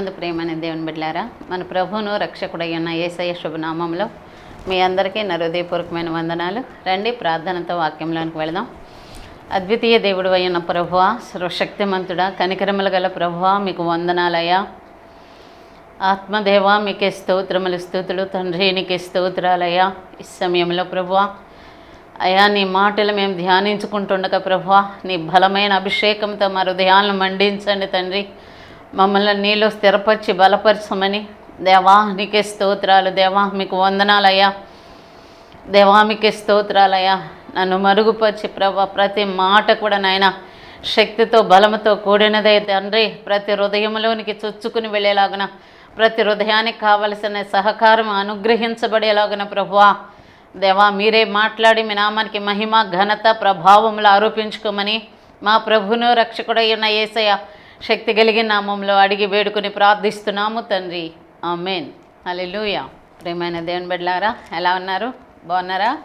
ప్రభునందు ప్రేమని దేవుని బిడ్డారా మన ప్రభువును రక్షకుడయ్యున్న ఏసయ్య శుభనామంలో మీ అందరికీ నా హృదయపూర్వకమైన వందనాలు. రండి ప్రార్థనతో వాక్యంలోనికి వెళదాం. అద్వితీయ దేవుడు అయిన ప్రభువ సర్వశక్తిమంతుడా కనికరములు గల ప్రభువ మీకు వందనాలయ్యా. ఆత్మదేవ మీకే స్తోత్రములు స్థుతులు తండ్రి నీకే స్తోత్రాలయ్యా. ఈ సమయంలో ప్రభువా అయా నీ మాటలు మేము ధ్యానించుకుంటుండగా ప్రభువా నీ బలమైన అభిషేకంతో మా హృదయాలను మండించండి తండ్రి. మమ్మల్ని నీలో స్థిరపరిచి బలపరచమని. దేవా నీకే స్తోత్రాలు. దేవా మీకు వందనాలయ్యా. దేవా మీకే స్తోత్రాలయ్యా. నన్ను మరుగుపరిచి ప్రభా ప్రతి మాట కూడా నాయన శక్తితో బలముతో కూడినదే తండ్రి ప్రతి హృదయంలోనికి చొచ్చుకుని వెళ్ళేలాగున ప్రతి హృదయానికి కావలసిన సహకారం అనుగ్రహించబడేలాగున ప్రభువా. దేవా మీరే మాట్లాడి మీ నామానికి మహిమ ఘనత ప్రభావములు ఆరోపించుకోమని మా ప్రభును రక్షకుడైన యేసయ్య శక్తి కలిగిన నామంలో అడిగి వేడుకుని ప్రార్థిస్తున్నాము తండ్రి. ఆమెన్. హల్లెలూయా. ప్రేమైన దేవుని బిడ్డలారా ఎలా ఉన్నారు? బాగున్నారా?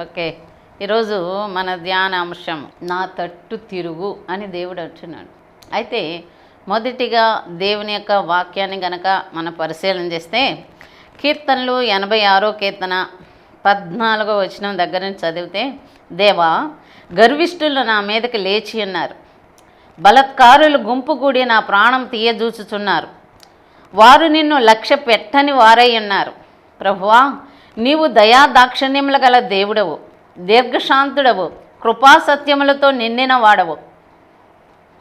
ఓకే. ఈరోజు మన ధ్యాన అంశం నా తట్టు తిరుగు అని దేవుడు అంటున్నాడు. అయితే మొదటిగా దేవుని యొక్క వాక్యాన్ని గనక మనం పరిశీలన చేస్తే కీర్తనలు ఎనభై ఆరో కీర్తన పద్నాలుగో వచనం దగ్గర నుంచి చదివితే దేవా గర్విష్ఠులు నా మీదకి లేచి ఉన్నారు. బలత్కారులు గుంపుగూడి నా ప్రాణం తీయజూచుచున్నారు. వారు నిన్ను లక్ష్య పెట్టని వారై ఉన్నారు. ప్రభువా నీవు దయా దాక్షిణ్యములు గల దేవుడవు. దీర్ఘశాంతుడవు. కృపాసత్యములతో నిండిన వాడవు.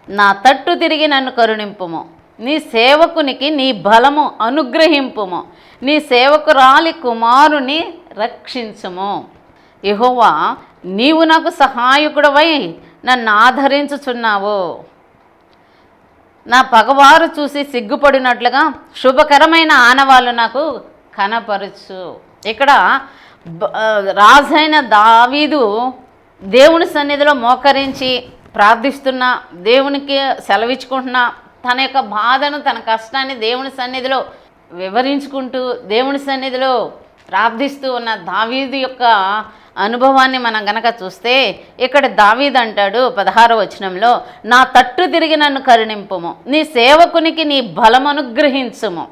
నా తట్టు తిరిగి నన్ను కరుణింపుము. నీ సేవకునికి నీ బలము అనుగ్రహింపుము. నీ సేవకురాలి కుమారుని రక్షించుము. యెహోవా నీవు నాకు సహాయకుడవై నన్ను ఆదరించుచున్నావో? నా పగవారు చూసి సిగ్గుపడినట్లుగా శుభకరమైన ఆనవాళ్ళు నాకు కనపరచు. ఇక్కడ రాజైన దావీదు దేవుని సన్నిధిలో మోకరించి ప్రార్థిస్తున్నా దేవునికి సెలవిచ్చుకుంటున్నా తన యొక్క బాధను తన కష్టాన్ని దేవుని సన్నిధిలో వివరించుకుంటూ దేవుని సన్నిధిలో ప్రార్థిస్తూ ఉన్న దావీదు యొక్క అనుభవాన్ని మనం గనక చూస్తే ఇక్కడ దావీద్ అంటాడు పదహారవ వచనంలో నా తట్టు తిరిగి నన్ను కరుణింపుము. నీ సేవకునికి నీ బలం అనుగ్రహించుము.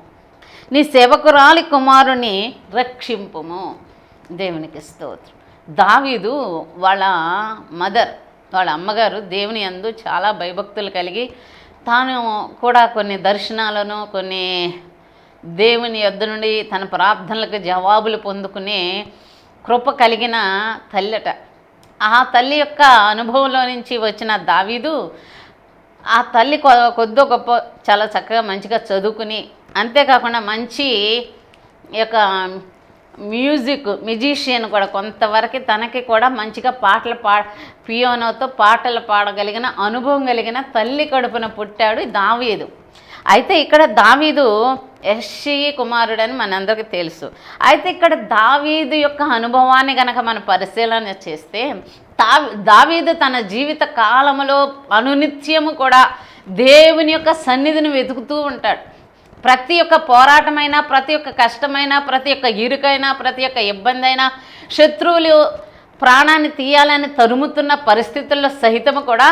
నీ సేవకురాలి కుమారుని రక్షింపుము. దేవునికి స్తోత్రం. దావీదు వాళ్ళ మదర్ వాళ్ళ అమ్మగారు దేవుని అందు చాలా భయభక్తులు కలిగి తాను కూడా కొన్ని దర్శనాలను కొన్ని దేవుని యొద్ద నుండి తన ప్రార్థనలకు జవాబులు పొందుకునే కృప కలిగిన తల్లట. ఆ తల్లి యొక్క అనుభవంలో నుంచి వచ్చిన దావీదు ఆ తల్లి కొ- కొద్దో గొప్ప చాలా చక్కగా మంచిగా చదువుకుని అంతేకాకుండా మంచి యొక్క మ్యూజిక్ మ్యూజిషియన్ కూడా కొంతవరకు తనకి కూడా మంచిగా పాటలు పా పియోనోతో పాటలు పాడగలిగిన అనుభవం కలిగిన తల్లి కడుపున పుట్టాడు దావీదు. అయితే ఇక్కడ దావీదు యషి కుమారుడని మనందరికీ తెలుసు. అయితే ఇక్కడ దావీదు యొక్క అనుభవాన్ని గనక మనం పరిశీలన చేస్తే దా దావీదు తన జీవిత కాలములో అనునిత్యము కూడా దేవుని యొక్క సన్నిధిని వెతుకుతూ ఉంటాడు. ప్రతి ఒక్క పోరాటమైనా ప్రతి ఒక్క కష్టమైనా ప్రతి ఒక్క ఇరుకైనా ప్రతి ఒక్క ఇబ్బంది అయినా శత్రువులు ప్రాణాన్ని తీయాలని తరుముతున్న పరిస్థితుల్లో సహితము కూడా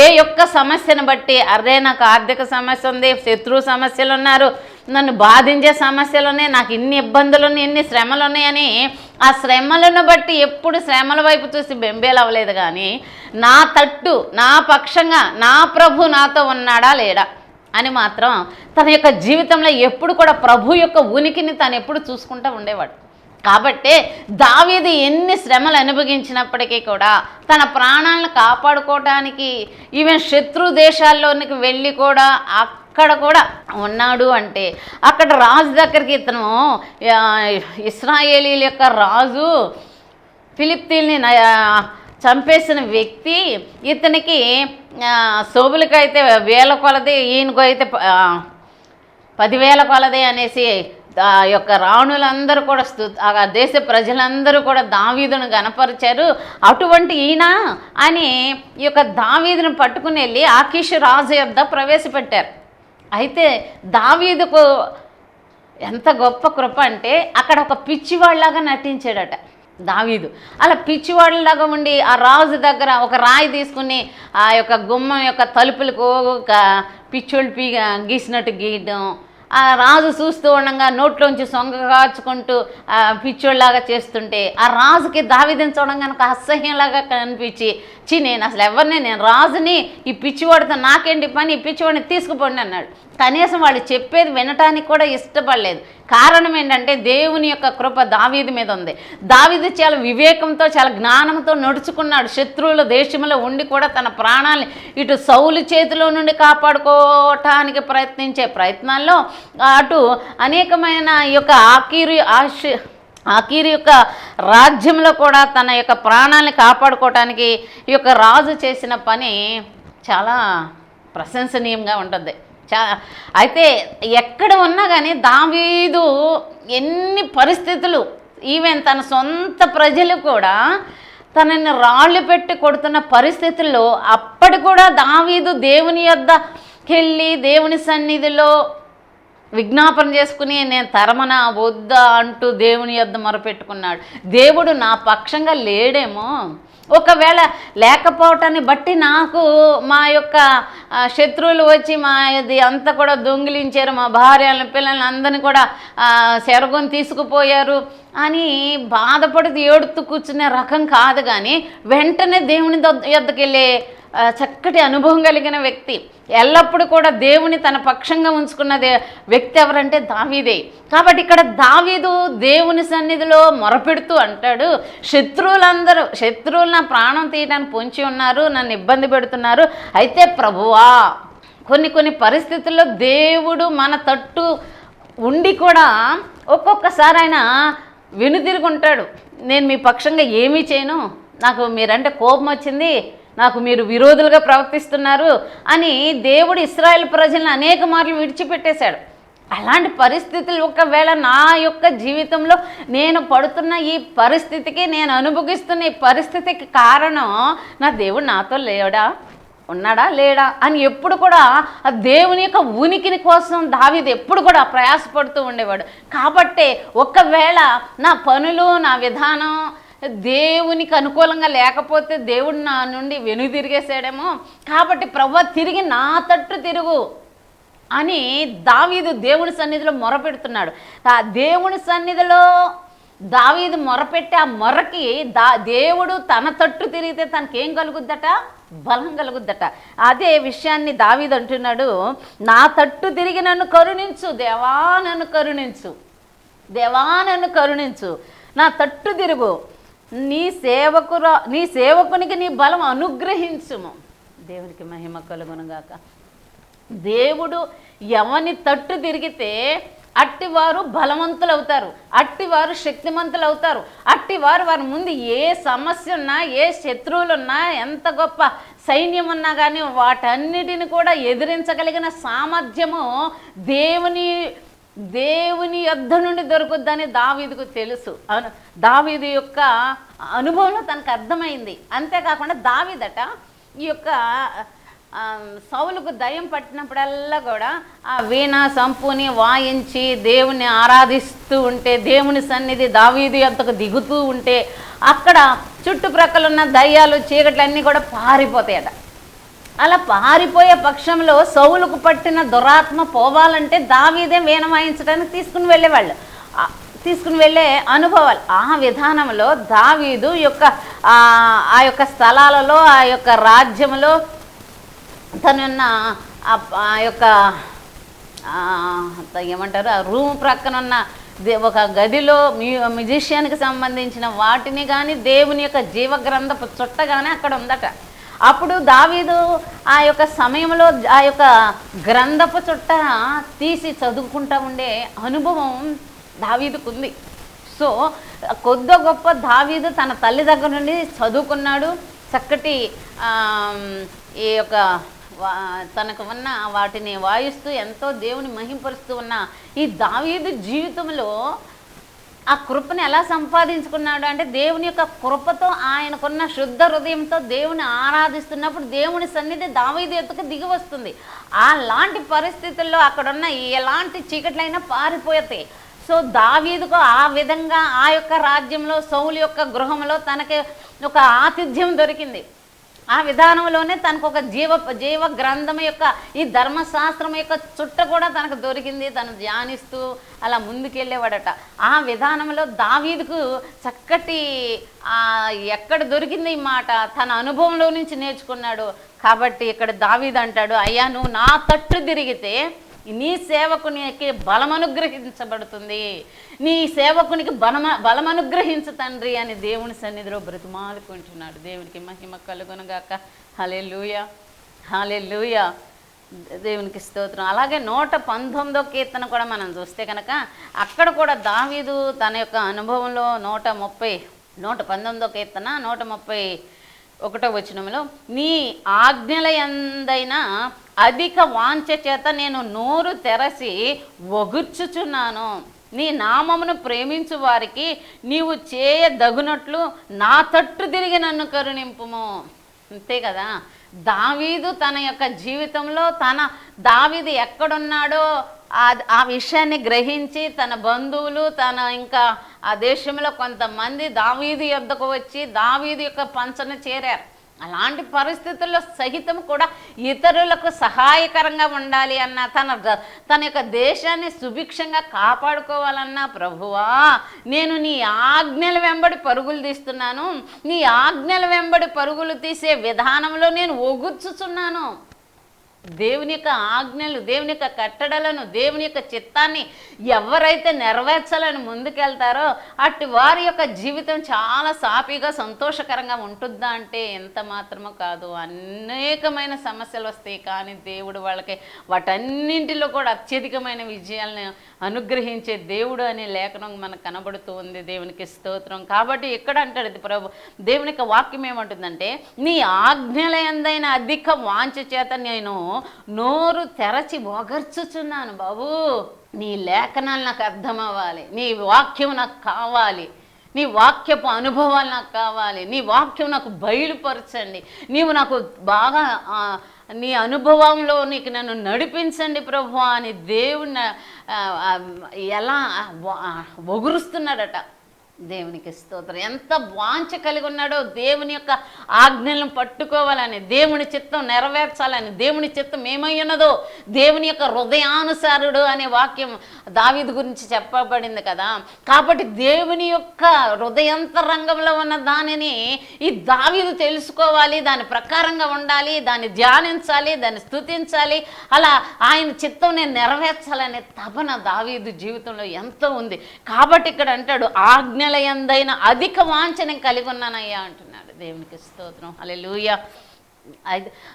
ఏ యొక్క సమస్యను బట్టి అరే నాకు ఆర్థిక సమస్య ఉంది శత్రు సమస్యలు ఉన్నారు నన్ను బాధించే సమస్యలు ఉన్నాయి నాకు ఇన్ని ఇబ్బందులు ఉన్నాయి ఇన్ని శ్రమలు ఉన్నాయని ఆ శ్రమలను బట్టి ఎప్పుడు శ్రమల వైపు చూసి బెంబేలు అవ్వలేదు కానీ నా తట్టు నా పక్షంగా నా ప్రభు నాతో ఉన్నాడా లేడా అని మాత్రం తన యొక్క జీవితంలో ఎప్పుడు కూడా ప్రభు యొక్క ఉనికిని తను ఎప్పుడు చూసుకుంటూ ఉండేవాడు. కాబట్టే దావీది ఎన్ని శ్రమలు అనుభవించినప్పటికీ కూడా తన ప్రాణాలను కాపాడుకోవటానికి ఈవెన్ శత్రు దేశాల్లోనికి వెళ్ళి కూడా అక్కడ కూడా ఉన్నాడు అంటే అక్కడ రాజు దగ్గరికి ఇతను ఇస్రాయేలీల యొక్క రాజు ఫిలిప్తీల్ని చంపేసిన వ్యక్తి ఇతనికి శోభులకైతే సోబులకైతే వేల కొలది ఈయనకు అయితే పదివేల కొలది అనేసి ఆ యొక్క రాణులందరూ కూడా స్తు ఆ దేశ ప్రజలందరూ కూడా దావీదును గనపరిచారు అటువంటి ఈయన అని ఈ యొక్క దావీదును పట్టుకుని వెళ్ళి ఆకీష్ రాజు యొద్ద ప్రవేశపెట్టారు. అయితే దావీదుకు ఎంత గొప్ప కృప అంటే అక్కడ ఒక పిచ్చివాళ్ళలాగా నటించాడట దావీదు. అలా పిచ్చివాళ్ళలాగా ఉండి ఆ రాజు దగ్గర ఒక రాయి తీసుకుని ఆ యొక్క గుమ్మం యొక్క తలుపులకు ఒక పిచ్చోళ్ళు పీ గీసినట్టు గీయడం ఆ రాజు చూస్తూ ఉండగా నోట్లోంచి సొంగ కాచుకుంటూ పిచ్చోళ్ళలాగా చేస్తుంటే ఆ రాజుకి దావిదిని చూడంగా ఒక అసహ్యంలాగా కనిపించి చి నేను అసలు ఎవరిని? నేను రాజుని? ఈ పిచ్చివాడితో నాకేంటి పని? ఈ పిచ్చివాడిని తీసుకుపోండి అన్నాడు. కనీసం వాళ్ళు చెప్పేది వినటానికి కూడా ఇష్టపడలేదు. కారణం ఏంటంటే దేవుని యొక్క కృప దావీది మీద ఉంది. దావీది చాలా వివేకంతో చాలా జ్ఞానంతో నడుచుకున్నాడు. శత్రువుల దేశంలో ఉండి కూడా తన ప్రాణాలని ఇటు సౌలు చేతిలో నుండి కాపాడుకోవటానికి ప్రయత్నించే ప్రయత్నాల్లో అటు అనేకమైన యొక్క ఆకీరు ఆశ ఆకీరు యొక్క రాజ్యంలో కూడా తన యొక్క ప్రాణాలని కాపాడుకోవటానికి ఈ యొక్క రాజు చేసిన పని చాలా ప్రశంసనీయంగా ఉంటుంది. చా అయితే ఎక్కడ ఉన్నా కానీ దావీదు ఎన్ని పరిస్థితులు ఈవెన్ తన సొంత ప్రజలు కూడా తనని రాళ్ళు పెట్టి కొడుతున్న పరిస్థితుల్లో అప్పటి కూడా దావీదు దేవుని యొద్దకెళ్ళి దేవుని సన్నిధిలో విజ్ఞాపన చేసుకుని నేను తరమన వద్దా అంటూ దేవుని యొద్ద మొరపెట్టుకున్నాడు. దేవుడు నా పక్షంగా లేడేమో. ఒకవేళ లేకపోవటాన్ని బట్టి నాకు మా యొక్క శత్రువులు వచ్చి మా ఇది అంతా కూడా దొంగిలించారు మా భార్యలను పిల్లల్ని అందరిని కూడా ఆ, సెరగొని తీసుకుపోయారు అని బాధపడుతూ ఏడుతూ కూర్చునే రకం కాదు కానీ వెంటనే దేవుని యొద్దకెళ్ళే చక్కటి అనుభవం కలిగిన వ్యక్తి. ఎల్లప్పుడూ కూడా దేవుని తన పక్షంగా ఉంచుకున్న వ్యక్తి ఎవరంటే దావీదే. కాబట్టి ఇక్కడ దావీదు దేవుని సన్నిధిలో మొరపెడుతూ అంటాడు శత్రువులందరూ శత్రువులు నా ప్రాణం తీయడానికి పొంచి ఉన్నారు నన్ను ఇబ్బంది పెడుతున్నారు. అయితే ప్రభువా కొన్ని కొన్ని పరిస్థితుల్లో దేవుడు మన తట్టు ఉండి కూడా ఒక్కొక్కసారి ఆయన వెనుదిరుగుంటాడు నేను మీ పక్షంగా ఏమీ చేయను. నాకు మీరంటే కోపం వచ్చింది నాకు మీరు విరోధులుగా ప్రవర్తిస్తున్నారు అని దేవుడు ఇస్రాయల్ ప్రజలను అనేక మార్లు విడిచిపెట్టేశాడు. అలాంటి పరిస్థితులు ఒకవేళ నా యొక్క జీవితంలో నేను పడుతున్న ఈ పరిస్థితికి నేను అనుభవిస్తున్న ఈ పరిస్థితికి కారణం నా దేవుడు నాతో లేడా? ఉన్నాడా? లేడా? అని ఎప్పుడు కూడా ఆ దేవుని యొక్క ఉనికిని కోసం దావిది ఎప్పుడు కూడా ప్రయాసపడుతూ ఉండేవాడు. కాబట్టే ఒకవేళ నా పనులు నా విధానం దేవునికి అనుకూలంగా లేకపోతే దేవుడు నా నుండి వెనుదిరిగేసాడేమో కాబట్టి ప్రభు తిరిగి నా తట్టు తిరుగు అని దావీదు దేవుని సన్నిధిలో మొరపెడుతున్నాడు. ఆ దేవుని సన్నిధిలో దావీదు మొరపెట్టి ఆ మొరకి దా దేవుడు తన తట్టు తిరిగితే తనకేం కలుగుద్దట? బలం కలుగుద్దట. అదే విషయాన్ని దావీదు అంటున్నాడు. నా తట్టు తిరిగి నన్ను కరుణించు దేవా నన్ను కరుణించు దేవా నన్ను కరుణించు. నా తట్టు తిరుగు. నీ సేవకుర నీ సేవకునికి నీ బలం అనుగ్రహించుము. దేవునికి మహిమ కలుగునుగాక. దేవుడు ఎవని తట్టు తిరిగితే అట్టివారు బలవంతులు అవుతారు అట్టివారు శక్తిమంతులు అవుతారు అట్టివారు వారి ముందు ఏ సమస్య ఉన్నా ఏ శత్రువులు ఉన్నా ఎంత గొప్ప సైన్యం ఉన్నా కానీ వాటన్నిటిని కూడా ఎదిరించగలిగిన సామర్థ్యము దేవుని దేవుని యొద్ధ నుండి దొరుకుద్దని దావీదుకు తెలుసు. అవును. దావీదు యొక్క అనుభవంలో తనకు అర్థమైంది. అంతేకాకుండా దావీదట ఈ యొక్క సౌలుకు దయం పట్టినప్పుడల్లా కూడా ఆ వీణ సంపుని వాయించి దేవుని ఆరాధిస్తూ ఉంటే దేవుని సన్నిధి దావీదు అంతకు దిగుతూ ఉంటే అక్కడ చుట్టుప్రక్కల ఉన్న దయ్యాలు చీకట్లన్నీ కూడా పారిపోతాయట. అలా పారిపోయే పక్షంలో సౌలుకు పట్టిన దురాత్మ పోవాలంటే దావీదే వీణ తీసుకుని వెళ్ళేవాళ్ళు. తీసుకుని వెళ్ళే అనుభవాలు. ఆ విధానంలో దావీదు యొక్క ఆ యొక్క స్థలాలలో ఆ యొక్క రాజ్యంలో తనున్న ఆ యొక్క ఏమంటారు? ఆ రూమ్ ప్రక్కన ఉన్న దే- ఒక గదిలో మ్యూ మ్యూజిషియన్కి సంబంధించిన వాటిని కానీ దేవుని యొక్క జీవగ్రంథపు చుట్ట కానీ అక్కడ ఉందట. అప్పుడు దావీదు ఆ యొక్క సమయంలో ఆ యొక్క గ్రంథపు చుట్ట తీసి చదువుకుంటా ఉండే అనుభవం దావీదుకుంది. సో కొద్ది గొప్ప దావీదు తన తల్లి దగ్గర నుండి చదువుకున్నాడు. చక్కటి ఈ యొక్క తనకు ఉన్న వాటిని వాయిస్తూ ఎంతో దేవుని మహింపరుస్తూ ఉన్న ఈ దావీదు జీవితంలో ఆ కృపను ఎలా సంపాదించుకున్నాడు అంటే దేవుని యొక్క కృపతో ఆయనకున్న శుద్ధ హృదయంతో దేవుని ఆరాధిస్తున్నప్పుడు దేవుని సన్నిధి దావీదు ఎత్తుకు దిగి వస్తుంది. అలాంటి పరిస్థితుల్లో అక్కడున్న ఎలాంటి చీకట్లైనా పారిపోతాయి సో దావీదుకు ఆ విధంగా ఆ యొక్క రాజ్యంలో సౌలు యొక్క గృహంలో తనకి ఒక ఆతిథ్యం దొరికింది. ఆ విధానంలోనే తనకు ఒక జీవ జీవ గ్రంథం యొక్క ఈ ధర్మశాస్త్రం యొక్క చుట్ట కూడా తనకు దొరికింది. తను ధ్యానిస్తూ అలా ముందుకెళ్ళేవాడట. ఆ విధానంలో దావీదుకు చక్కటి ఎక్కడ దొరికింది ఈ మాట? తన అనుభవంలో నుంచి నేర్చుకున్నాడు. కాబట్టి ఇక్కడ దావీద్ అంటాడు అయ్యా నువ్వు నా తట్టు తిరిగితే నీ సేవకునికి బలం అనుగ్రహించబడుతుంది నీ సేవకునికి బలమ బలమనుగ్రహించు తండ్రి అని దేవుని సన్నిధిలో బ్రతిమాలుకుంటున్నాడు. దేవునికి మహిమ కలుగునుగాక హలే లూయ హలే లూయ దేవునికి స్తోత్రం. అలాగే నూట పంతొమ్మిదో కీర్తన కూడా మనం చూస్తే కనుక అక్కడ కూడా దావీదు తన యొక్క అనుభవంలో నూట ముప్పై నూట పంతొమ్మిదో కీర్తన నూట ముప్పై ఒకటో వచనంలో నీ ఆజ్ఞల ఎందైనా అధిక వాంఛ చేత నేను నోరు తెరసి ఒగుర్చుచున్నాను నీ నామమును ప్రేమించు వారికి నీవు చేయదగునట్లు నా తట్టు తిరిగి నన్ను కరుణింపుము. అంతే కదా? దావీదు తన యొక్క జీవితంలో తన దావీదు ఎక్కడున్నాడో ఆ విషయాన్ని గ్రహించి తన బంధువులు తన ఇంకా ఆ దేశంలో కొంతమంది దావీదు యొద్దకు వచ్చి దావీదు యొక్క పంచన చేరారు. అలాంటి పరిస్థితుల్లో సహితం కూడా ఇతరులకు సహాయకరంగా ఉండాలి అన్న తన తన యొక్క దేశాన్ని సుభిక్షంగా కాపాడుకోవాలన్నా ప్రభువా నేను నీ ఆజ్ఞల వెంబడి పరుగులు తీస్తున్నాను. నీ ఆజ్ఞల వెంబడి పరుగులు తీసే విధానంలో నేను ఒగుచ్చుచున్నాను దేవుని యొక్క ఆజ్ఞలు దేవుని యొక్క కట్టడలను దేవుని యొక్క చిత్తాన్ని ఎవరైతే నెరవేర్చాలని ముందుకెళ్తారో అట్టి వారి యొక్క జీవితం చాలా సాఫీగా సంతోషకరంగా ఉంటుందా అంటే ఎంత మాత్రమో కాదు. అనేకమైన సమస్యలు వస్తాయి కానీ దేవుడు వాళ్ళకి వాటన్నింటిలో కూడా అత్యధికమైన విజయాలను అనుగ్రహించే దేవుడు అనే లేఖనం మనకు కనబడుతూ ఉంది. దేవునికి స్తోత్రం. కాబట్టి ఇక్కడ అంటాడు ఇది ప్రభు దేవుని యొక్క వాక్యం ఏమంటుందంటే నీ ఆజ్ఞల ఎందైన అధిక వాంఛ చేత నేను నోరు తెరచి ఒగర్చుచున్నాను బాబు. నీ లేఖనాలు నాకు అర్థమవ్వాలి నీ వాక్యం నాకు కావాలి నీ వాక్యపు అనుభవాలు నాకు కావాలి నీ వాక్యం నాకు బయలుపరచండి నీవు నాకు బాగా నీ అనుభవంలో నీకు నన్ను నడిపించండి ప్రభు అని దేవుణ్ణి ఎలా ఒగురుస్తున్నాడట దేవునికి స్తోత్రం. ఎంత వాంఛ కలిగి ఉన్నాడో దేవుని యొక్క ఆజ్ఞలను పట్టుకోవాలని దేవుని చిత్తం నెరవేర్చాలని దేవుని చిత్తం ఏమై ఉన్నదో దేవుని యొక్క హృదయానుసారుడు అనే వాక్యం దావీదు గురించి చెప్పబడింది కదా. కాబట్టి దేవుని యొక్క హృదయంతరంగంలో ఉన్న దానిని ఈ దావీదు తెలుసుకోవాలి దాని ప్రకారంగా ఉండాలి దాన్ని ధ్యానించాలి దాన్ని స్తుతించాలి. అలా ఆయన చిత్తం నేను నెరవేర్చాలనే తపన దావీదు జీవితంలో ఎంతో ఉంది. కాబట్టి ఇక్కడ అంటాడు ఆజ్ఞ ఆజ్ఞలయందైన అధిక వాంఛనం కలిగి ఉన్నానయ్యా అంటున్నాడు. దేవునికి స్తోత్రం. అలెలుయ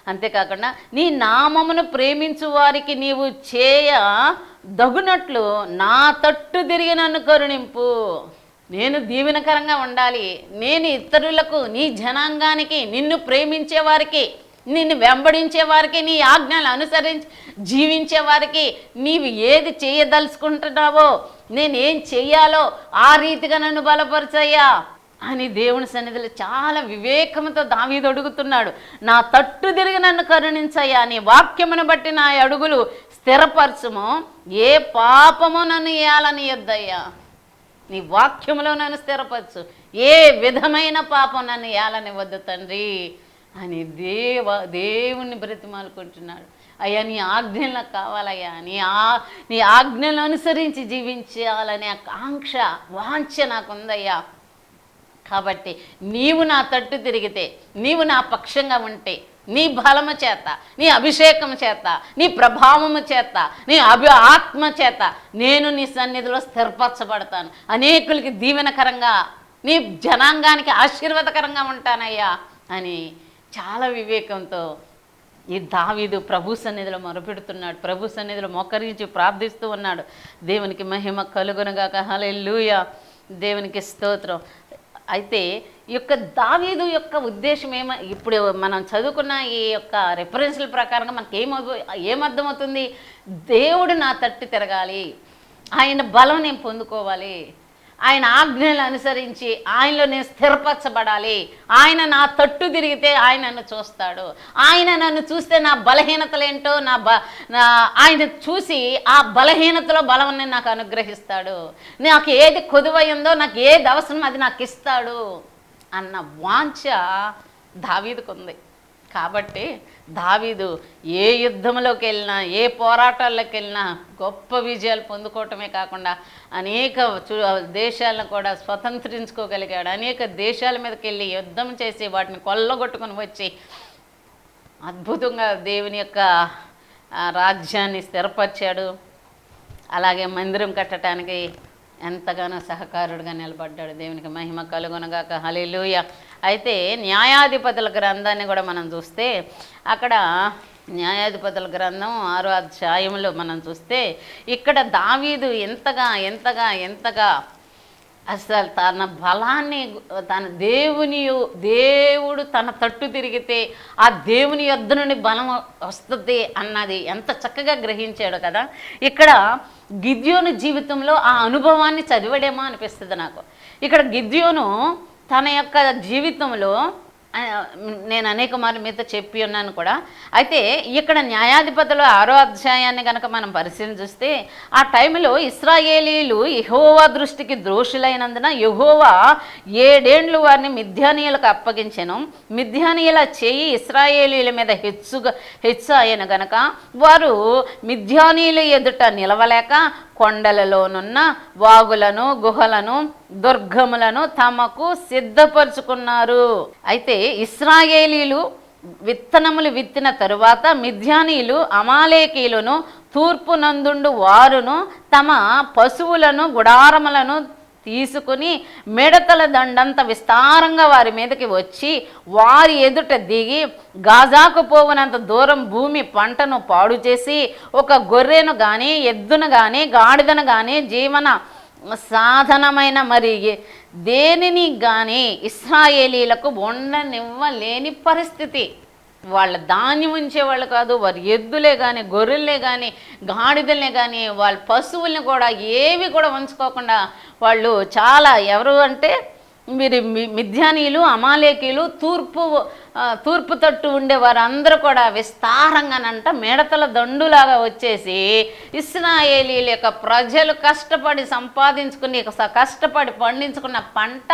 అంతేకాకుండా నీ నామమును ప్రేమించు వారికి నీవు చేయ దగునట్లు నా తట్టు తిరిగి నన్ను కరుణింపు. నేను దీవెనకరంగా ఉండాలి. నేను ఇతరులకు నీ జనాంగానికి నిన్ను ప్రేమించే వారికి నిన్ను వెంబడించే వారికి నీ ఆజ్ఞలు అనుసరించి జీవించే వారికి నీవు ఏది చేయదలుచుకుంటున్నావో నేనేం చెయ్యాలో ఆ రీతిగా నన్ను బలపరచయ్యా అని దేవుని సన్నిధిలో చాలా వివేకంతో దావీదు అడుగుతున్నాడు. నా తట్టు తిరిగి నన్ను కరుణించయ్యా. నీ వాక్యమును బట్టి నా అడుగులు స్థిరపరచుము. ఏ పాపము నన్ను ఇయ్యాలని యొద్దయ్యా నీ వాక్యములో నన్ను స్థిరపరచు. ఏ విధమైన పాపం నన్ను ఏలనివ్వద్దు తండ్రి. అని దేవ దేవుణ్ణి బ్రతిమాలుకుంటున్నాడు. అయ్యా నీ ఆజ్ఞలు కావాలయ్యా. నీ ఆ నీ ఆజ్ఞలను అనుసరించి జీవించాలనే ఆకాంక్ష వాంఛ నాకుందయ్యా. కాబట్టి నీవు నా తట్టు తిరిగితే నీవు నా పక్షంగా ఉంటే నీ బలము చేత నీ అభిషేకము చేత నీ ప్రభావము చేత నీ అభి ఆత్మ చేత నేను నీ సన్నిధిలో స్థిరపరచబడతాను. అనేకులకి దీవెనకరంగా నీ జనాంగానికి ఆశీర్వాదకరంగా ఉంటానయ్యా అని చాలా వివేకంతో ఈ దావీదు ప్రభు సన్నిధిలో మొరపెడుతున్నాడు. ప్రభు సన్నిధిలో మొక్కరించి ప్రార్థిస్తూ ఉన్నాడు. దేవునికి మహిమ కలుగునగాక. హల్లెలూయ. దేవునికి స్తోత్రం. అయితే ఈ యొక్క దావీదు యొక్క ఉద్దేశం ఏమ ఇప్పుడు మనం చదువుకున్న ఈ యొక్క రెఫరెన్స్ల ప్రకారంగా మనకి ఏమవు ఏమర్థమవుతుంది? దేవుడు నా తట్టు తిరగాలి. ఆయన బలం నేను పొందుకోవాలి. ఆయన ఆజ్ఞలు అనుసరించి ఆయనలో నేను స్థిరపరచబడాలి. ఆయన నా తట్టు తిరిగితే ఆయన నన్ను చూస్తాడు. ఆయన నన్ను చూస్తే నా బలహీనతలేంటో నా బ నా ఆయన చూసి ఆ బలహీనతలో బలం నాకు అనుగ్రహిస్తాడు. నాకు ఏది కొదువైందో నాకు ఏది అవసరం అది నాకు ఇస్తాడు అన్న వాంఛ దావీదుకుంది. ఉంది కాబట్టి దావీదు ఏ యుద్ధంలోకి వెళ్ళినా ఏ పోరాటాల్లోకి వెళ్ళినా గొప్ప విజయాలు పొందుకోవటమే కాకుండా అనేక దేశాలను కూడా స్వతంత్రించుకోగలిగాడు. అనేక దేశాల మీదకి వెళ్ళి యుద్ధం చేసి వాటిని కొల్లగొట్టుకొని వచ్చి అద్భుతంగా దేవుని యొక్క రాజ్యాన్ని స్థిరపరిచాడు. అలాగే మందిరం కట్టడానికి ఎంతగానో సహకారుడిగా నిలబడ్డాడు. దేవునికి మహిమ కలుగునగాక. హల్లెలూయా. అయితే న్యాయాధిపతుల గ్రంథాన్ని కూడా మనం చూస్తే అక్కడ న్యాయాధిపతుల గ్రంథం ఆరో అధ్యాయంలో మనం చూస్తే ఇక్కడ దావీదు ఎంతగా ఎంతగా ఎంతగా అసలు తన బలాన్ని తన దేవుని దేవుడు తన తట్టు తిరిగితే ఆ దేవుని యొద్ధ నుండి బలం వస్తుంది అన్నది ఎంత చక్కగా గ్రహించాడు కదా. ఇక్కడ గిద్యోను జీవితంలో ఆ అనుభవాన్ని చదివడేమో అనిపిస్తుంది నాకు. ఇక్కడ గిద్యోను తన యొక్క జీవితంలో నేను అనేక మార్లు మీతో చెప్పి ఉన్నాను కూడా. అయితే ఇక్కడ న్యాయాధిపతులు ఆరో అధ్యాయాన్ని కనుక మనం పరిశీలన చూస్తే ఆ టైంలో ఇస్రాయేలీలు యహోవా దృష్టికి దోషులైనందున యహోవా ఏడేండ్లు వారిని మిథ్యానీయులకు అప్పగించను. మిథ్యానీయుల చేయి ఇస్రాయేలీల మీద హెచ్చుగా హెచ్చు అయిన గనక. వారు మిథ్యానీయుల ఎదుట నిలవలేక కొండలలోనున్న వాగులను గుహలను దుర్గములను తమకు సిద్ధపరుచుకున్నారు. అయితే ఇస్రాయేలీలు విత్తనములు విత్తిన తరువాత మిథ్యానీయులు అమాలేకీయులను తూర్పు నందుండు వారును తమ పశువులను గుడారములను తీసుకుని మిడతల దండంత విస్తారంగా వారి మీదకి వచ్చి వారి ఎదుట దిగి గాజాకు పోవునంత దూరం భూమి పంటను పాడు చేసి ఒక గొర్రెను కానీ ఎద్దును కానీ గాడిదను కానీ జీవన సాధనమైన మరి దేనిని కానీ ఇస్రాయేలీలకు ఉండనివ్వలేని పరిస్థితి. వాళ్ళ ధాన్యం ఉంచేవాళ్ళు కాదు వారి ఎద్దులే కానీ గొర్రెలే కానీ గాడిదలే కానీ వాళ్ళ పశువుల్ని కూడా ఏవి కూడా ఉంచుకోకుండా వాళ్ళు చాలా ఎవరు అంటే మీరు మి- మిథ్యానీయులు అమాలేకీలు తూర్పు తూర్పు తట్టు ఉండే వారందరూ కూడా విస్తారంగానంట మిడతల దండులాగా వచ్చేసి ఇస్రాయేలీల యొక్క ప్రజలు కష్టపడి సంపాదించుకుని కష్టపడి పండించుకున్న పంట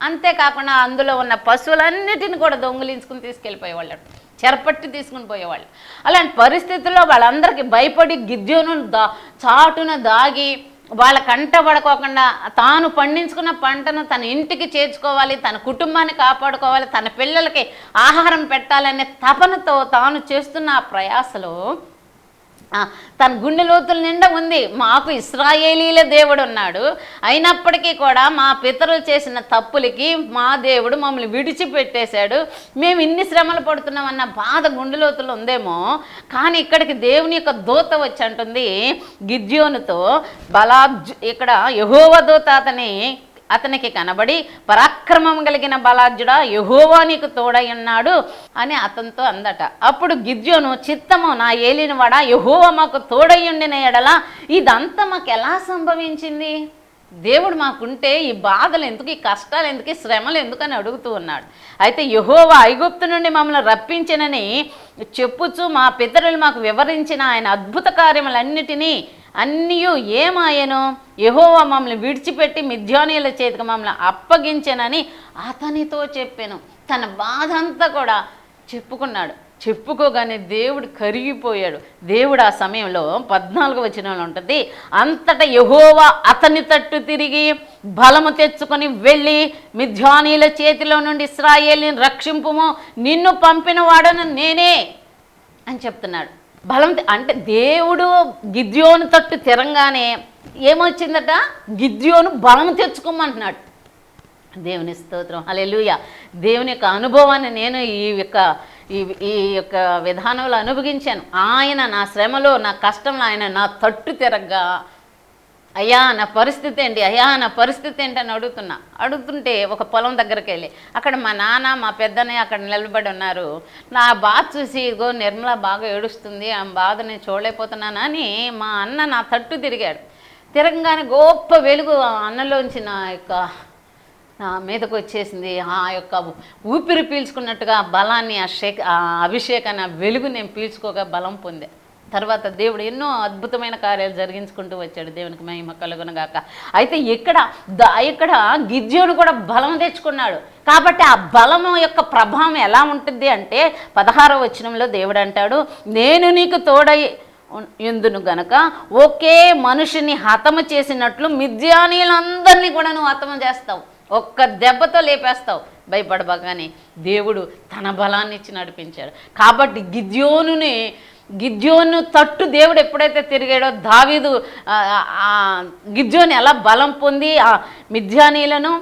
అంతేకాకుండా అందులో ఉన్న పశువులన్నిటిని కూడా దొంగిలించుకుని తీసుకెళ్ళిపోయేవాళ్ళు చెరపట్టి తీసుకుని పోయేవాళ్ళు. అలాంటి పరిస్థితుల్లో వాళ్ళందరికీ భయపడి గిద్యోను దా చాటున దాగి వాళ్ళ కంట పడుకోకుండా తాను పండించుకున్న పంటను తన ఇంటికి చేర్చుకోవాలి తన కుటుంబాన్ని కాపాడుకోవాలి తన పిల్లలకి ఆహారం పెట్టాలనే తపనతో తాను చేస్తున్న ఆ ప్రయాసలో తన గుండె లోతుల నిండా ఉంది. మాకు ఇస్రాయేలీల దేవుడు ఉన్నాడు. అయినప్పటికీ కూడా మా పితరులు చేసిన తప్పులకి మా దేవుడు మమ్మల్ని విడిచిపెట్టేశాడు. మేము ఇన్ని శ్రమలు పడుతున్నామన్న బాధ గుండె లోతులు ఉందేమో. కానీ ఇక్కడికి దేవుని యొక్క దూత వచ్చి అంటుంది గిద్యోనుతో బలా ఇక్కడ యహోవ దూత అతని అతనికి కనబడి పరాక్రమం కలిగిన బలాజుడా యహోవా నీకు తోడై ఉన్నాడు అని అతనితో అందట. అప్పుడు గిద్యోను చిత్తము నా ఏలినవాడా యహోవా మాకు తోడై ఉండిన ఎడల ఇదంతా మాకు ఎలా సంభవించింది? దేవుడు మాకుంటే ఈ బాధలు ఎందుకు ఈ కష్టాలు ఎందుకు ఈ శ్రమలు ఎందుకని అడుగుతూ ఉన్నాడు. అయితే యహోవా ఐగుప్తు నుండి మమ్మల్ని రప్పించినని చెప్పుచు మా పితరులు మాకు వివరించిన ఆయన అద్భుత కార్యములన్నిటినీ అన్నీయు ఏమాయను? యహోవా మమ్మల్ని విడిచిపెట్టి మిథ్యానీయుల చేతికి మమ్మల్ని అప్పగించానని అతనితో చెప్పాను. తన బాధ అంతా కూడా చెప్పుకున్నాడు. చెప్పుకోగానే దేవుడు కరిగిపోయాడు. దేవుడు ఆ సమయంలో పద్నాలుగు వచనంలో ఉంటుంది. అంతటా యహోవా అతని తట్టు తిరిగి బలము తెచ్చుకొని వెళ్ళి మిథ్యానీల చేతిలో నుండి ఇస్రాయేల్ని రక్షింపుము నిన్ను పంపిన వాడను నేనే అని చెప్తున్నాడు. బలం అంటే దేవుడు గిద్యోను తట్టు తిరంగానే ఏమొచ్చిందట? గిద్యోను బలం తెచ్చుకోమంటున్నాడు. దేవుని స్తోత్రం. అలెలుయ దేవుని యొక్క అనుభవాన్ని నేను ఈ యొక్క ఈ ఈ యొక్క విధానంలో అనుభవించాను. ఆయన నా శ్రమలో నా కష్టంలో ఆయన నా తట్టు తిరగ్గా అయ్యా నా పరిస్థితి ఏంటి? అయ్యా నా పరిస్థితి ఏంటి? అని అడుగుతున్నా. అడుగుతుంటే ఒక పొలం దగ్గరికి వెళ్ళి అక్కడ మా నాన్న మా పెద్దనే అక్కడ నిలబడి ఉన్నారు. నా బాధ చూసి ఇగో నిర్మల బాగా ఏడుస్తుంది ఆ బాధ నేను చూడలేకపోతున్నానని అని మా అన్న నా తట్టు తిరిగాడు. తిరగగానే గొప్ప వెలుగు ఆ అన్నలోంచి నా యొక్క మీదకు వచ్చేసింది ఆ యొక్క ఊపిరి పీల్చుకున్నట్టుగా బలాన్ని ఆ షేక్ ఆ అభిషేకాన్ని ఆ వెలుగు నేను పీల్చుకోగా బలం పొందే. తర్వాత దేవుడు ఎన్నో అద్భుతమైన కార్యాలు జరిగించుకుంటూ వచ్చాడు. దేవునికి మహిమ కలుగునగాక. అయితే ఇక్కడ ఇక్కడ గిద్యోను కూడా బలం తెచ్చుకున్నాడు. కాబట్టి ఆ బలము యొక్క ప్రభావం ఎలా ఉంటుంది అంటే పదహారవ వచనంలో దేవుడు అంటాడు నేను నీకు తోడై ఎందును గనక ఒకే మనిషిని హతము చేసినట్లు మిథ్యానీలందరినీ కూడా నువ్వు హతము చేస్తావు. ఒక్క దెబ్బతో లేపేస్తావు. భయపడబాగానే దేవుడు తన బలాన్ని ఇచ్చి నడిపించాడు. కాబట్టి గిద్యోనుని గిద్యోను తట్టు దేవుడు ఎప్పుడైతే తిరిగాడో దావీదు ఆ, గిద్యోని ఎలా బలం పొంది ఆ మిథ్యానీలను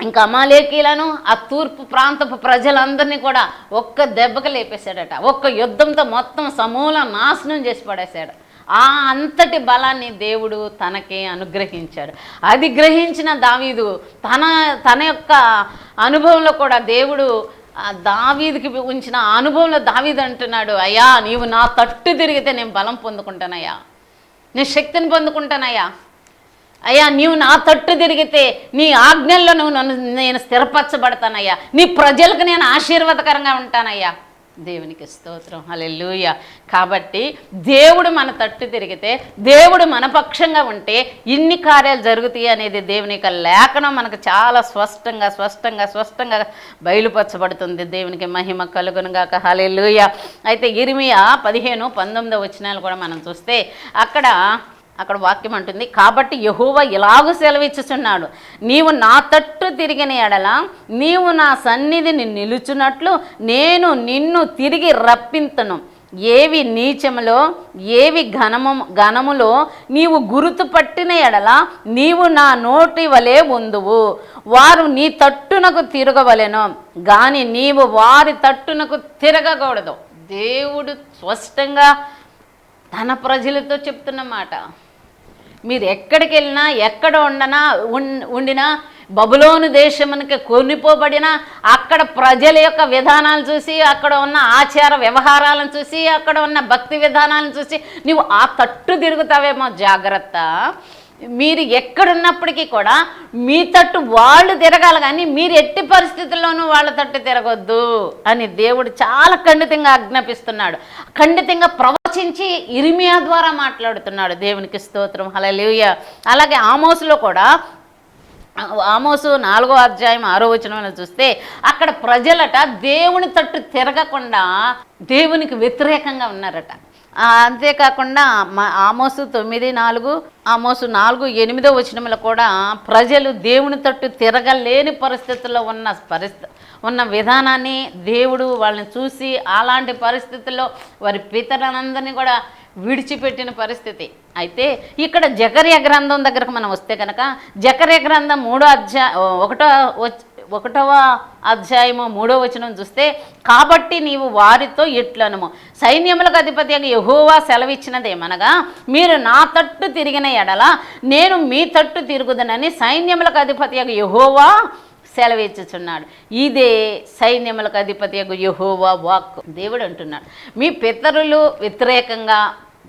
ఇంకా అమాలేకీలను ఆ తూర్పు ప్రాంతపు ప్రజలందరినీ కూడా ఒక్క దెబ్బకి లేపేశాడట. ఒక్క యుద్ధంతో మొత్తం సమూల నాశనం చేసి పడేశాడు. ఆ అంతటి బలాన్ని దేవుడు తనకి అనుగ్రహించాడు. అది గ్రహించిన దావీదు తన తన యొక్క అనుభవంలో కూడా దేవుడు దావీదికి ఉంచిన అనుభవంలో దావీదు అంటున్నాడు అయ్యా నీవు నా తట్టు తిరిగితే నేను బలం పొందుకుంటానయ్యా. నేను శక్తిని పొందుకుంటానయ్యా. అయ్యా నీవు నా తట్టు తిరిగితే నీ ఆజ్ఞల్లో నువ్వు నన్ను నేను స్థిరపరచబడతానయ్యా. నీ ప్రజలకు నేను ఆశీర్వాదకరంగా ఉంటానయ్యా. దేవునికి స్తోత్రం. అలెల్లుయ కాబట్టి దేవుడు మన తట్టు తిరిగితే దేవుడు మన పక్షంగా ఉంటే ఇన్ని కార్యాలు జరుగుతాయి అనేది దేవుని యొక్క లేఖనం మనకు చాలా స్పష్టంగా స్పష్టంగా స్పష్టంగా బయలుపరచబడుతుంది. దేవునికి మహిమ కలుగునుగాక హలెల్లుయ. అయితే ఇరిమియా పదిహేను పంతొమ్మిదో వచ్చినాలు కూడా మనం చూస్తే అక్కడ అక్కడ వాక్యం అంటుంది కాబట్టి యహోవ ఇలాగూ సెలవిచ్చుచున్నాడు. నీవు నా తట్టు తిరిగిన ఎడల నీవు నా సన్నిధిని నిలుచున్నట్లు నేను నిన్ను తిరిగి రప్పింతను. ఏవి నీచములో ఏవి ఘనము ఘనములో నీవు గుర్తుపట్టిన ఎడల నీవు నా నోటి వలె ఉందువు. వారు నీ తట్టునకు తిరగవలెను గాని నీవు వారి తట్టునకు తిరగకూడదు. దేవుడు స్పష్టంగా తన ప్రజలతో చెప్తున్నమాట మీరు ఎక్కడికి వెళ్ళినా ఎక్కడ ఉండనా ఉండినా బబులోను దేశమునికి కొనిపోబడిన అక్కడ ప్రజల యొక్క విధానాలు చూసి అక్కడ ఉన్న ఆచార వ్యవహారాలను చూసి అక్కడ ఉన్న భక్తి విధానాలను చూసి నువ్వు ఆ తట్టు తిరుగుతావేమో జాగ్రత్త. మీరు ఎక్కడున్నప్పటికీ కూడా మీ తట్టు వాళ్ళు తిరగాలి కానీ మీరు ఎట్టి పరిస్థితుల్లోనూ వాళ్ళ తట్టు తిరగొద్దు అని దేవుడు చాలా ఖండితంగా ఆజ్ఞాపిస్తున్నాడు. ఖండితంగా ప్రవచించి ఇరిమియా ద్వారా మాట్లాడుతున్నాడు దేవునికి స్తోత్రం. హల్లెలూయా. అలాగే ఆమోసులో కూడా ఆమోసు నాలుగో అధ్యాయం ఆరో వచనంలో చూస్తే అక్కడ ప్రజలట దేవుని తట్టు తిరగకుండా దేవునికి వ్యతిరేకంగా ఉన్నారట. అంతేకాకుండా ఆమోసు తొమ్మిది నాలుగు ఆమోసు నాలుగు ఎనిమిదో వచనంలో కూడా ప్రజలు దేవుని తట్టు తిరగలేని పరిస్థితుల్లో ఉన్న పరిస్థితి ఉన్న విధానాన్ని దేవుడు వాళ్ళని చూసి అలాంటి పరిస్థితుల్లో వారి పితరులందరినీ కూడా విడిచిపెట్టిన పరిస్థితి. అయితే ఇక్కడ జకర్య గ్రంథం దగ్గరకు మనం వస్తే కనుక జకర్య గ్రంథం మూడో అధ్యాయ ఒకటో ఒకటవ అధ్యాయము మూడో వచనం చూస్తే కాబట్టి నీవు వారితో ఇట్లనము సైన్యములకు అధిపతి యహోవా సెలవిచ్చినదేమనగా మీరు నా తట్టు తిరిగిన ఎడల నేను మీ తట్టు తిరుగుదనని సైన్యములకు అధిపతి యహోవా సెలవిచ్చుచున్నాడు. ఇదే సైన్యములకు అధిపతి యహోవా వాక్ దేవుడు అంటున్నాడు మీ పితరులు వ్యతిరేకంగా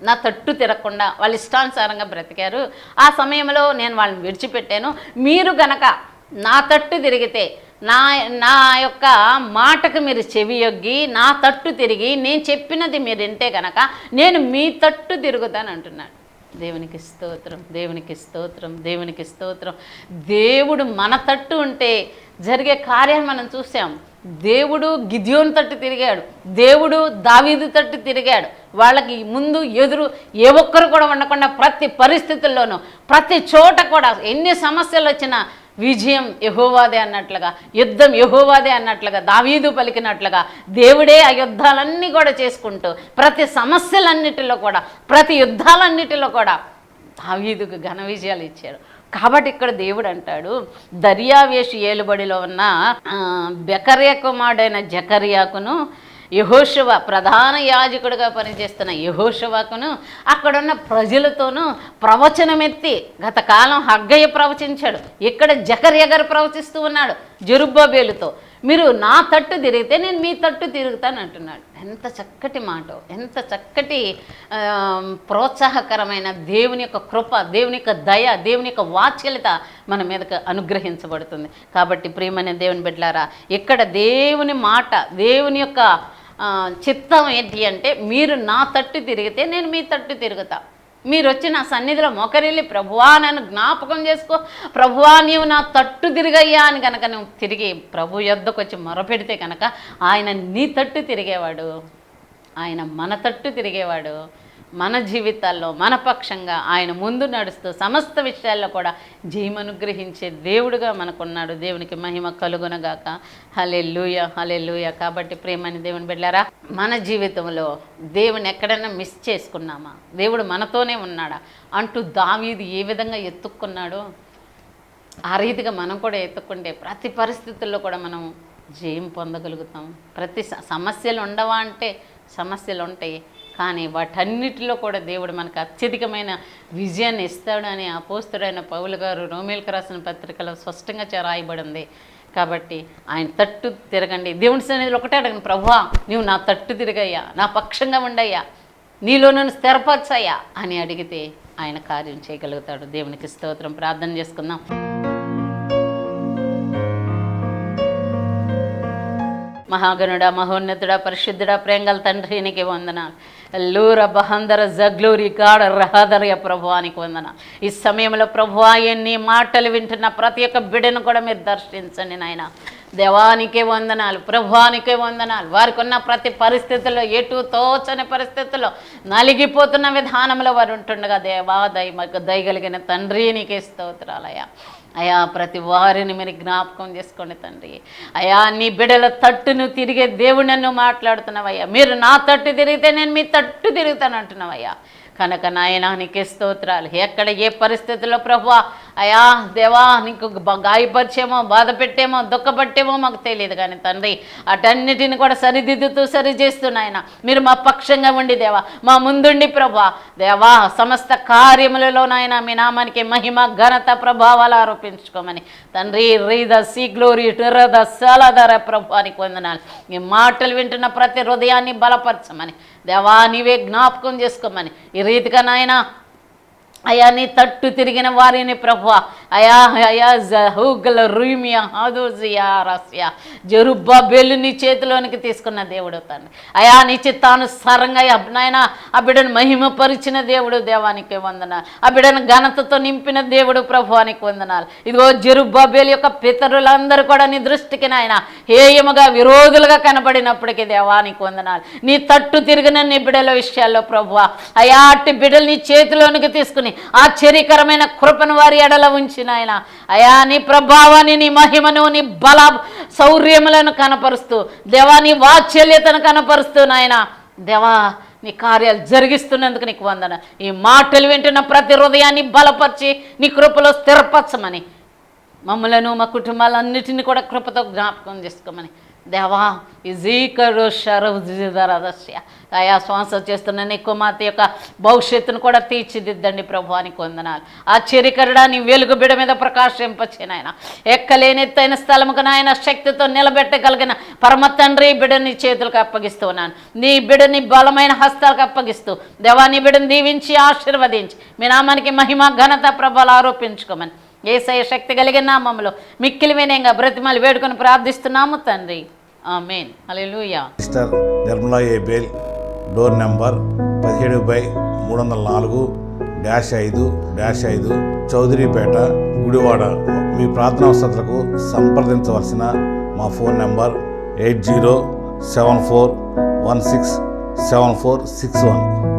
నా తట్టు తిరగకుండా వాళ్ళ ఇష్టానుసారంగా బ్రతికారు. ఆ సమయంలో నేను వాళ్ళని విడిచిపెట్టాను. మీరు గనక నా తట్టు తిరిగితే నా నా యొక్క మాటకు మీరు చెవియొగ్గి నా తట్టు తిరిగి నేను చెప్పినది మీరు వింటే కనుక నేను మీ తట్టు తిరుగుతాను అంటున్నాడు. దేవునికి స్తోత్రం దేవునికి స్తోత్రం దేవునికి స్తోత్రం. దేవుడు మన తట్టు ఉంటే జరిగే కార్యాన్ని మనం చూసాం. దేవుడు గిద్యోని తట్టు తిరిగాడు. దేవుడు దావీదు తట్టు తిరిగాడు. వాళ్ళకి ముందు ఎదురు ఏ ఒక్కరు కూడా ఉండకుండా ప్రతి పరిస్థితుల్లోనూ ప్రతి చోట కూడా ఎన్ని సమస్యలు వచ్చినా విజయం యహోవాదే అన్నట్లుగా యుద్ధం యహోవాదే అన్నట్లుగా దావీదు పలికినట్లుగా దేవుడే ఆ యుద్ధాలన్నీ కూడా చేసుకుంటూ ప్రతి సమస్యలన్నిటిలో కూడా ప్రతి యుద్ధాలన్నిటిలో కూడా దావీదుకు ఘన విజయాలు ఇచ్చాడు. కాబట్టి ఇక్కడ దేవుడు అంటాడు దర్యావేషు ఏలుబడిలో ఉన్న ఆ, బెకర్య కుమారుడైన జకర్యాకును యహోషువ ప్రధాన యాజకుడిగా పనిచేస్తున్న యహోషువకును అక్కడున్న ప్రజలతోనూ ప్రవచనమెత్తి గత కాలం హగ్గయ్య ప్రవచించాడు. ఇక్కడ జకర్య గారు ప్రవచిస్తూ ఉన్నాడు జరుబ్బబేలుతో. మీరు నా తట్టు తిరిగితే నేను మీ తట్టు తిరుగుతాను అంటున్నాడు. ఎంత చక్కటి మాట ఎంత చక్కటి ప్రోత్సాహకరమైన దేవుని యొక్క కృప దేవుని యొక్క దయ దేవుని యొక్క వాత్సల్యత మన మీదకి అనుగ్రహించబడుతుంది. కాబట్టి ప్రియమైన దేవుని బిడ్డారా ఇక్కడ దేవుని మాట దేవుని యొక్క చిత్తం ఏంటి అంటే మీరు నా తట్టు తిరిగితే నేను మీ తట్టు తిరుగుతా. మీరు వచ్చి నా సన్నిధిలో మొకరిల్లి ప్రభువా నన్ను జ్ఞాపకం చేసుకో. ప్రభువా నీవు నా తట్టు తిరిగయ్యా అని కనుక నువ్వు తిరిగి ప్రభు యొద్దకు వచ్చి మొరపెడితే కనుక ఆయన నీ తట్టు తిరిగేవాడు. ఆయన మన తట్టు తిరిగేవాడు. మన జీవితాల్లో మన పక్షంగా ఆయన ముందు నడుస్తూ సమస్త విషయాల్లో కూడా జయమనుగ్రహించే దేవుడుగా మనకున్నాడు. దేవునికి మహిమ కలుగునగాక. హలే లూయ హలే లూయ కాబట్టి ప్రేమని దేవుని బిడ్డారా మన జీవితంలో దేవుని ఎక్కడైనా మిస్ చేసుకున్నామా? దేవుడు మనతోనే ఉన్నాడా? అంటూ దావీది ఏ విధంగా ఎత్తుక్కున్నాడో ఆ రీతిగా మనం కూడా ఎత్తుక్కుంటే ప్రతి పరిస్థితుల్లో కూడా మనం జయం పొందగలుగుతాం. ప్రతి సమస్యలు ఉండవా అంటే సమస్యలు ఉంటాయి. కానీ వాటన్నిటిలో కూడా దేవుడు మనకు అత్యధికమైన విజయాన్ని ఇస్తాడు అని అపోస్తుడైన పౌలు గారు రోమేల్కి రాసిన పత్రికలో స్పష్టంగా చ- రాయబడింది కాబట్టి ఆయన తట్టు తిరగండి. దేవుని సన్నిధిలో ఒకటే అడగండి ప్రభువా నువ్వు నా తట్టు తిరగయ్యా నా పక్షంగా ఉండయ్యా నీలో నన్ను స్థిరపరచయ్యా అని అడిగితే ఆయన కార్యం చేయగలుగుతాడు. దేవునికి స్తోత్రం. ప్రార్థన చేసుకుందాం. మహాగణుడా మహోన్నతుడా పరిశుద్ధుడా ప్రేంగల తండ్రికి వందనాలు. లూర బహందర జగ్లూరి కాడ రహదరయ ప్రభువానికి వందన. ఈ సమయంలో ప్రభువా ఎన్ని మాటలు వింటున్న ప్రతి ఒక్క బిడ్డను కూడా మీరు దర్శించండి నాయన. దేవానికే వందనాలు ప్రభువానికే వందనాలు. వారికి ఉన్న ప్రతి పరిస్థితుల్లో ఎటు తోచని పరిస్థితుల్లో నలిగిపోతున్న విధానంలో వారు ఉంటుండగా దేవా దయ దయగలిగిన తండ్రి నీకే స్తోత్రాలయ్యా. అయా ప్రతి వారిని మీరు జ్ఞాపకం చేసుకోండి తండ్రి. అయా నీ బిడల తట్టును తిరిగే దేవుడు నన్ను మాట్లాడుతున్నావయ్యా. మీరు నా తట్టు తిరిగితే నేను మీ తట్టు తిరుగుతాను అంటున్నావయ్యా కనుక నాయనా నీకే స్తోత్రాలు. ఎక్కడ ఏ పరిస్థితుల్లో ప్రభు అయా దేవా నీకు గాయపరిచేమో బాధ పెట్టేమో దుఃఖపట్టేమో మాకు తెలియదు కానీ తండ్రి అటన్నిటిని కూడా సరిదిద్దుతూ సరిచేస్తున్నాయన నాయన మీరు మా పక్షంగా ఉండి దేవా మా ముందుండి ప్రభా. దేవా సమస్త కార్యములలో నాయన మీ నామానికి మహిమ ఘనత ప్రభావాలు ఆరోపించుకోమని. తండ్రి రీద సి గ్లోరీ టిరద సలధర ప్రభానికి వందనాలు. ఈ మాటలు వింటున్న ప్రతి హృదయాన్ని బలపరచమని. దేవా నీవే జ్ఞాపకం చేసుకోమని. ఈ రీతిగా నాయన అయా నీ తట్టు తిరిగిన వారిని ప్రభు అయా అయా జహూగల రూమియా హాదోజియా రస్య జరుబ్బా బెల్లు నీ చేతిలోనికి తీసుకున్న దేవుడు తండ్రి అయా నీ చిత్తానుసారంగా నాయన ఆ బిడ్డను మహిమపరిచిన దేవుడు దేవానికి వందన. ఆ బిడ్డను ఘనతతో నింపిన దేవుడు ప్రభువానికి వందనాలు. ఇదిగో జరుబ్బాబేలు యొక్క పితరులందరూ కూడా నీ దృష్టికి నాయన హేయముగా విరోధులుగా కనబడినప్పటికీ దేవానికి వందనాలు. నీ తట్టు తిరిగిన నీ బిడ్డల విషయాల్లో ప్రభువ అయా అట్టి బిడ్డలు నీ చేతిలోనికి తీసుకుని ఆశ్చర్యకరమైన కృపను వారి ఎడల ఉంచి ఆయన అయా నీ ప్రభావాన్ని నీ మహిమను నీ బల శౌర్యములను కనపరుస్తూ దేవా నీ వాత్సల్యతను కనపరుస్తూ నాయన దేవా నీ కార్యాలు జరిగిస్తున్నందుకు నీకు వందన. ఈ మాటలు వింటున్న ప్రతి హృదయాన్ని బలపరిచి నీ కృపలో స్థిరపరచమని మమ్మలను మా కుటుంబాలన్నిటిని కూడా కృపతో జ్ఞాపకం చేసుకోమని. దేవా ఇజీకరు షరదస్య ఆయా శ్వాస చేస్తున్న నీ కుమార్తె యొక్క భవిష్యత్తును కూడా తీర్చిదిద్దండి ప్రభువానికి వందనాలు ఆ చెరికరడా నీ వెలుగు బిడ మీద ప్రకాశింపచ్చే నాయన. ఎక్కలేని ఎత్తైన స్థలముకు నాయన శక్తితో నిలబెట్టగలిగిన పరమ తండ్రి ఈ చేతులకు అప్పగిస్తున్నాను నీ బిడని బలమైన హస్తాలకు అప్పగిస్తూ. దేవా నీ బిడని దీవించి ఆశీర్వదించి. మీ నామానికి మహిమ ఘనత ప్రభలు ఆరోపించుకోమని. ఏసయ శక్తి కలిగిన నామంలో మిక్కిలి వినయంగా బ్రతిమలు వేడుకొని ప్రార్థిస్తున్నాము తండ్రి. Amen. Hallelujah. Mister Nirmala Abel door number పదిహేడు బై మూడు వందల నాలుగు డాష్ ఐదు డాష్ ఐదు చౌదరిపేట గుడివాడ. మీ ప్రార్థనా వసతులకు సంప్రదించవలసిన మా phone number eight zero seven four one six seven four six one.